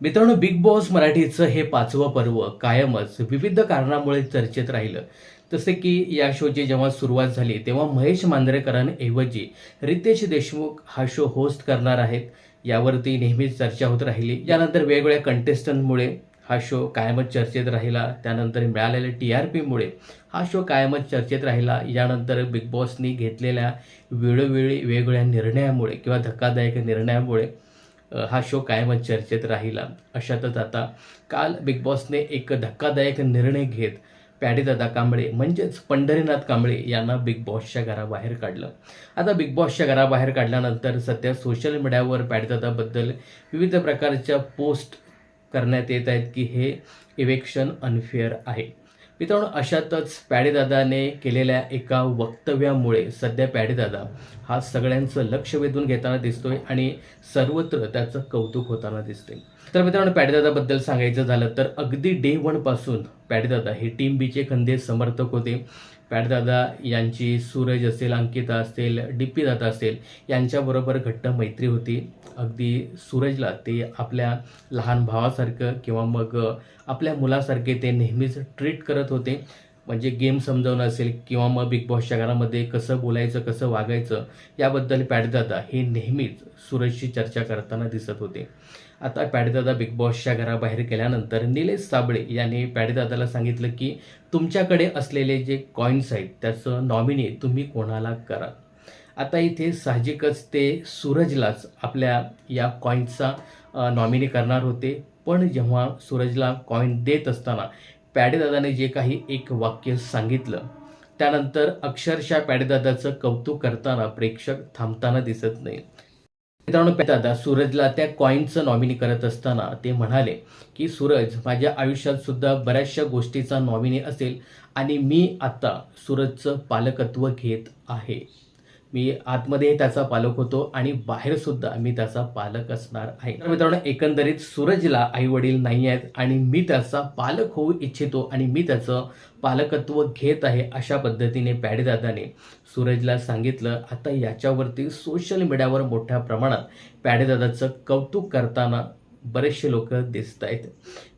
मित्रांनो big boss मराठीचं हे पाचवं पर्व कायमच विविध कारणामुळे चर्चेत राहिलं. जसे की या शोची जेव्हा सुरुवात झाली तेव्हा महेश मांजरेकरांऐवजी रितेश देशमुख हा शो होस्ट करणार आहेत. यावरती नेहमीच चर्चा होत राहिली. यानंतर वेगवेगळ्या कंटेस्टंटमुळे हा शो कायमच चर्चेत राहिला. त्यानंतर मिळालेल्या टी आर पीमुळे हा शो कायमच चर्चेत राहिला. यानंतर बिग बॉसनी घेतलेल्या वेळोवेळी वेगवेगळ्या निर्णयामुळे किंवा धक्कादायक निर्णयामुळे हा शो कायमच चर्चेत राहिला. अशातच आता काल बिग बॉसने एक धक्कादायक निर्णय घेत पॅडीदादा कांबळे म्हणजेच पंढरीनाथ कांबळे यांना बिग बॉसच्या घराबाहेर काढलं. आता बिग बॉसच्या घराबाहेर काढल्यानंतर सध्या सोशल मीडियावर पॅडीदादाबद्दल विविध प्रकारच्या पोस्ट करण्यात येत आहेत की हे इवेक्शन अनफेअर आहे. मित्रांनो अशातच पॅडेदादाने केलेल्या एका वक्तव्यामुळे सध्या पॅडेदादा हा सगळ्यांचं लक्ष वेधून घेताना दिसतोय आणि सर्वत्र त्याचं कौतुक होताना दिसते तर मित्रांनो पॅडेदादाबद्दल सांगायचं झालं तर अगदी डे वनपासून पॅडेदादा हे टीम बीचे खंदे समर्थक होते. पॅडदादा यांची सूरज असेल अंकिता असेल पी दादा असेल यांच्याबरोबर घट्ट मैत्री होती. अगदी सूरजला ते आपल्या लहान भावासारखं किंवा मग आपल्या मुलासारखे ते नेहमीच ट्रीट करत होते. म्हणजे गेम समजावणं असेल किंवा मग बिग बॉसच्या घरामध्ये कसं बोलायचं कसं वागायचं याबद्दल पॅडदादा हे नेहमीच सूरजशी चर्चा करताना दिसत होते. आता पॅडदादा बिग बॉसच्या घराबाहेर गेल्यानंतर निलेश साबळे यांनी पॅडदादाला सांगितलं की तुमच्याकडे असलेले जे कॉईन्स आहेत त्याचं नॉमिनी तुम्ही कोणाला करा आता इथे साहजिकच ते सूरजलाच आपल्या या कॉईन्सचा नॉमिनी करणार होते. पण जेव्हा सूरजला कॉईन देत असताना पॅडेदादाने जे काही एक वाक्य सांगितलं त्यानंतर अक्षरशः पॅडेदादाचं कौतुक करताना प्रेक्षक थांबताना दिसत नाही. मित्रांनो दादा सूरजला त्या कॉईनचं नॉमिनी करत असताना ते म्हणाले की सूरज माझ्या आयुष्यात सुद्धा बऱ्याचशा गोष्टीचा नॉमिनी असेल आणि मी आता सूरजचं पालकत्व घेत आहे. मी आतमध्ये त्याचा पालक होतो आणि बाहेर सुद्धा मी त्याचा पालक असणार आहे. तर मित्रांनो एकंदरीत सूरजला आई वडील नाही आहेत आणि मी त्याचा पालक होऊ इच्छितो आणि मी त्याचं पालकत्व घेत आहे अशा पद्धतीने पॅडेदादाने सूरजला सांगितलं. आता याच्यावरती सोशल मीडियावर मोठ्या प्रमाणात पॅडेदादाचं कौतुक करताना बरेचसे लोक दिसत आहेत.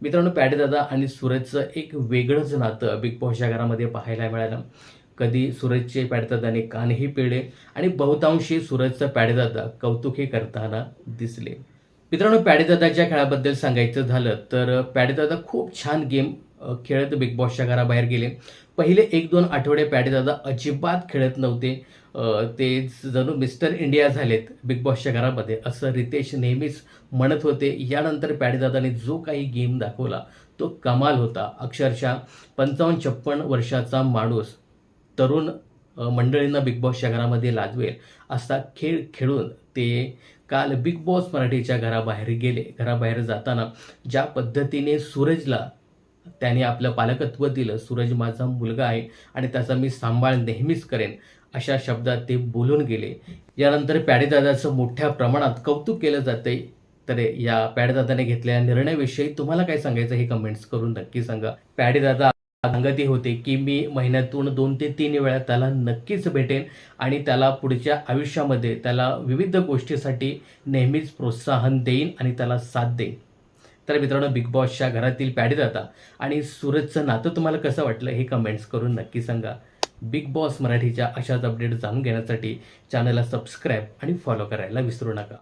मित्रांनो पॅडेदादा आणि सूरजचं एक वेगळंच नातं बिग बॉसच्या घरामध्ये पाहायला मिळालं. कधी सूरजचे पॅडदादाने कानही पिळले आणि बहुतांशी सूरजचा पॅडेदादा कौतुकही करताना दिसले. मित्रांनो पॅडेदादाच्या खेळाबद्दल सांगायचं झालं तर पॅडेदादा खूप छान गेम खेळत बिग बॉसच्या घराबाहेर गेले. पहिले एक दोन आठवडे पॅडेदादा अजिबात खेळत नव्हते. ते जणू मिस्टर इंडिया झालेत बिग बॉसच्या घरामध्ये असं रितेश नेहमीच म्हणत होते. यानंतर पॅडेदादाने जो काही गेम दाखवला तो कमाल होता. अक्षरशः पंचावन्न छप्पन वर्षाचा माणूस. तरुण मंडळींना बिग बॉसच्या घरामध्ये लाजवेल असा खेळ खेळून ते काल बिग बॉस मराठीच्या घराबाहेर गेले. घराबाहेर जाताना ज्या पद्धतीने सूरजला त्याने आपलं पालकत्व दिलं सूरज माझा मुलगा आहे आणि त्याचा मी सांभाळ नेहमीच करेन अशा शब्दात ते बोलून गेले. यानंतर पॅडेदादाचं मोठ्या प्रमाणात कौतुक केलं जाते तर या पॅडेदादाने घेतलेल्या निर्णयाविषयी तुम्हाला काय सांगायचं हे कमेंट्स करून नक्की सांगा. पॅडेदादा सांगतही होते की मी महिन्यातून दोन ते तीन वेळा त्याला नक्कीच भेटेन आणि त्याला पुढच्या आयुष्यामध्ये त्याला विविध गोष्टीसाठी नेहमीच प्रोत्साहन देईन आणि त्याला साथ देईन. तर मित्रांनो बिग बॉसच्या घरातील पॅडीदाता आणि सूरजचं नातं तुम्हाला कसं वाटलं हे कमेंट्स करून नक्की सांगा. बिग बॉस मराठीच्या अशाच अपडेट जाणून घेण्यासाठी चॅनलला सबस्क्राईब आणि फॉलो करायला विसरू नका.